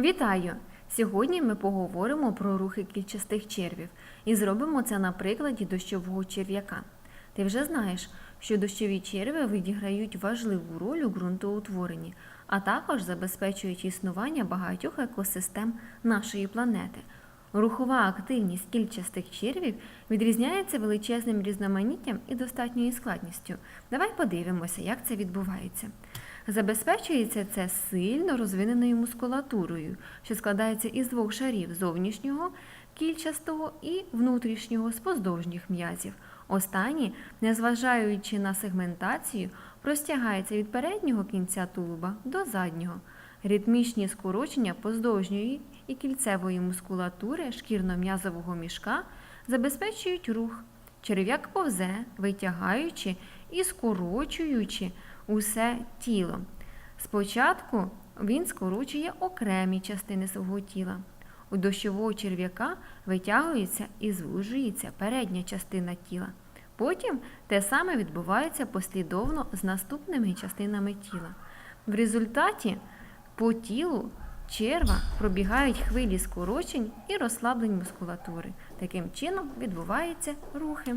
Вітаю! Сьогодні ми поговоримо про рухи кільчастих червів і зробимо це на прикладі дощового черв'яка. Ти вже знаєш, що дощові черви відіграють важливу роль у ґрунтоутворенні, а також забезпечують існування багатьох екосистем нашої планети. Рухова активність кільчастих червів відрізняється величезним різноманіттям і достатньою складністю. Давай подивимося, як це відбувається. Забезпечується це сильно розвиненою мускулатурою, що складається із двох шарів зовнішнього кільчастого і внутрішнього з поздовжніх м'язів. Останні, незважаючи на сегментацію, простягається від переднього кінця тулуба до заднього. Ритмічні скорочення поздовжньої і кільцевої мускулатури шкірно-м'язового мішка забезпечують рух. Черв'як повзе, витягаючи і скорочуючи усе тіло. Спочатку він скорочує окремі частини свого тіла. У дощового черв'яка витягується і звужується передня частина тіла. Потім те саме відбувається послідовно з наступними частинами тіла. В результаті по тілу черва пробігають хвилі скорочень і розслаблень мускулатури. Таким чином відбуваються рухи.